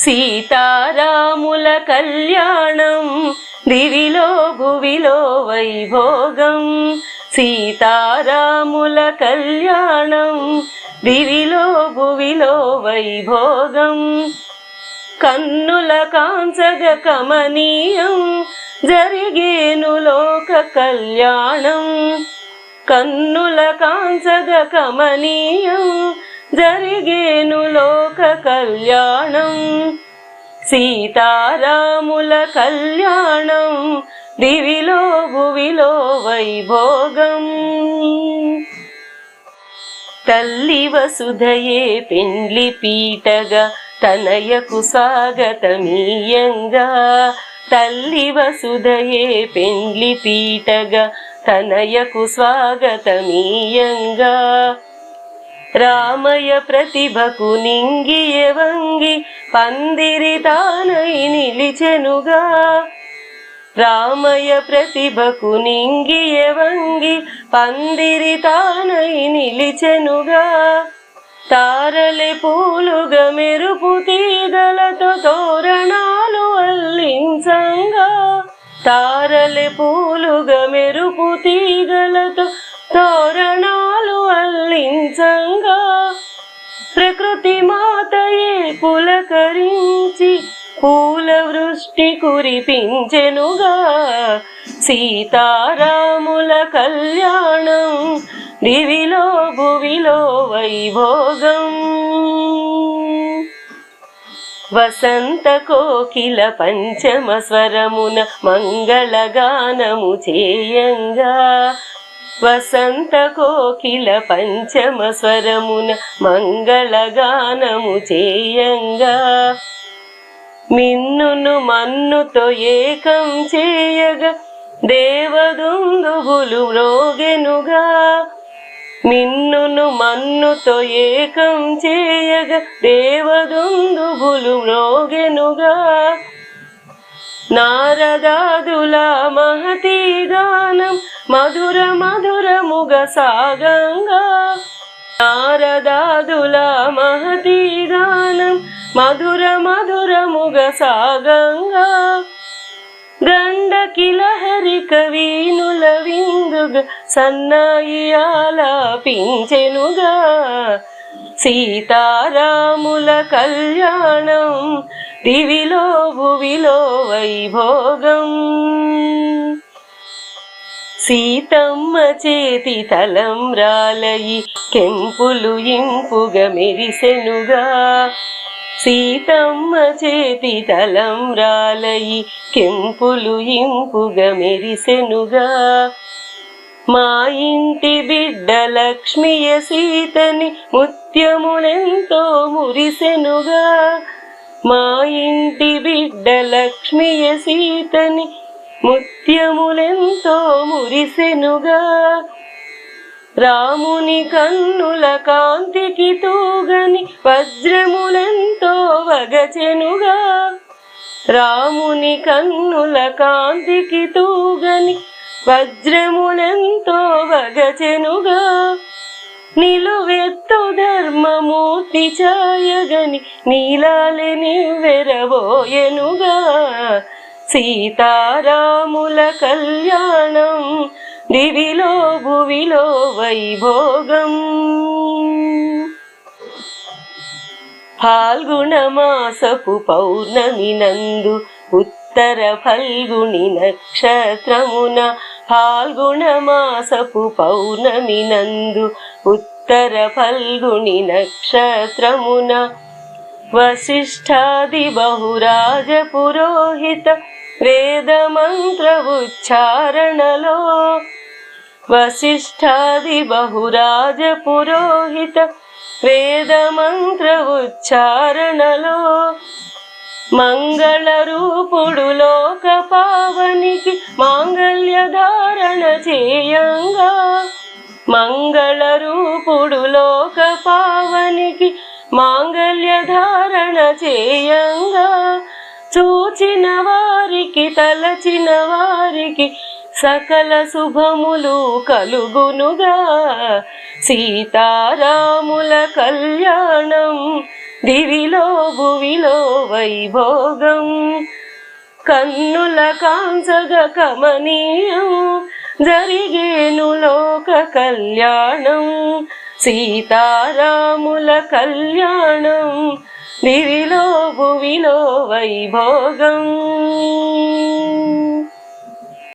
సీతారాముల కళ్యాణం దివిలో భువిలో వైభోగం. సీతారాముల కళ్యాణం దివిలో భువిలో వైభోగం. కన్నుల కాంచగ కమనీయం జరిగేను లోక కళ్యాణం. కన్నుల కాంచగ కమనీయం జరిగేను లోక కళ్యాణం. సీతారాముల కళ్యాణం. దివిలో భువిలో వైభోగం. తల్లి వసుధయే పెండ్లి పీటగా తనయకు స్వాగతమీయంగా తల్లి వసుధయే పెండ్లి పీటగా తనయకు స్వాగతమీయంగా రామయ ప్రతిభకు నింగి ఎవంగి పందిరి తానై నిలిచెనుగా. రామయ ప్రతిభకు నింగి ఎవంగి పందిరి తానై నిలిచెనుగా. తారలే పూలుగా మెరుపు తీగలతో తోరణాలు అల్లించంగా. తారలే పూలుగా మెరుపు తీగలతో తో ప్రకృతి మాతయే పులకరించి పూల వృష్టి కురిపించెనుగా. సీతారాముల కళ్యాణం దివిలో భువిలో వైభోగం. వసంత కోకిల పంచమ స్వరమున మంగళగానము చేయంగా. వసంత కోకిల పంచమ స్వరమున మంగళగానము చేయంగా. మిన్నును మన్నుతో ఏకం చేయగా. దేవదుందుగులు రోగెనుగా మిన్నును మన్నుతో ఏకం చేయగా. దేవదుందుగులు రోగెనుగా నారదాదుల మహతీగా. మధురముగ సాగంగా నారదాదుల మహతి గానం మధుర మధురముగ సాగంగా గండకిలహరి కవీనుల వీనుల విందుగా సన్నాయి ఆలాపించెనుగా సీతారాముల కళ్యాణం దివిలో భువిలో వైభోగం. సీతమ్మ చేతి తలం రాలయి కెంపులు ఇంపుగా మెరిసెనుగా. సీతమ్మ చేతి తలం రాలయి కెంపులు ఇంపుగా మెరిసెనుగా. మా ఇంటి బిడ్డ లక్ష్మియ సీతని ముత్యములెంతో మురిసెనుగా. మా ఇంటి బిడ్డ లక్ష్మియ సీతని ముత్యములెంతో మురిసెనుగా. రాముని కన్నుల కాంతికి తూగని వజ్రములెంతో వగచెనుగా. రాముని కన్నుల కాంతికి తూగని వజ్రములెంతో వగచెనుగా. నిలువెత్తు ధర్మమూర్తి ఛాయగని నీలాలెని వెరబోయెనుగా సీతారాముల కళ్యాణం దివిలో భువిలో వైభోగం. ఫాల్గుణ మాసపు పౌర్ణమి నందు ఉత్తర ఫల్గుణి నక్షత్రమున ఫాల్గుణ మాసపు పౌర్ణమి నందు ఉత్తర ఫల్గుణి నక్షత్రమున వశిష్ఠాది బహురాజ పురోహిత వేద మంత్ర ఉచ్చారణలో వశిష్ఠాది బహురాజ పురోహిత వేద మంత్ర ఉచ్చారణలో మంగళ రూపుడు లోక పావనికి మాంగళ్య ధారణ చేయంగా. మంగళ రూపుడు లోక పావనికి మాంగళ్య ధారణ చేయంగా. వారికి తలచిన వారికి సకల శుభములు కలుగునుగా. సీతారాముల కళ్యాణం దివిలో భువిలో వైభోగం. కన్నుల కాంసగ కమనీయం జరిగేను లోక కళ్యాణం. సీతారాముల కళ్యాణం దివిలో భువిలో వైభోగం.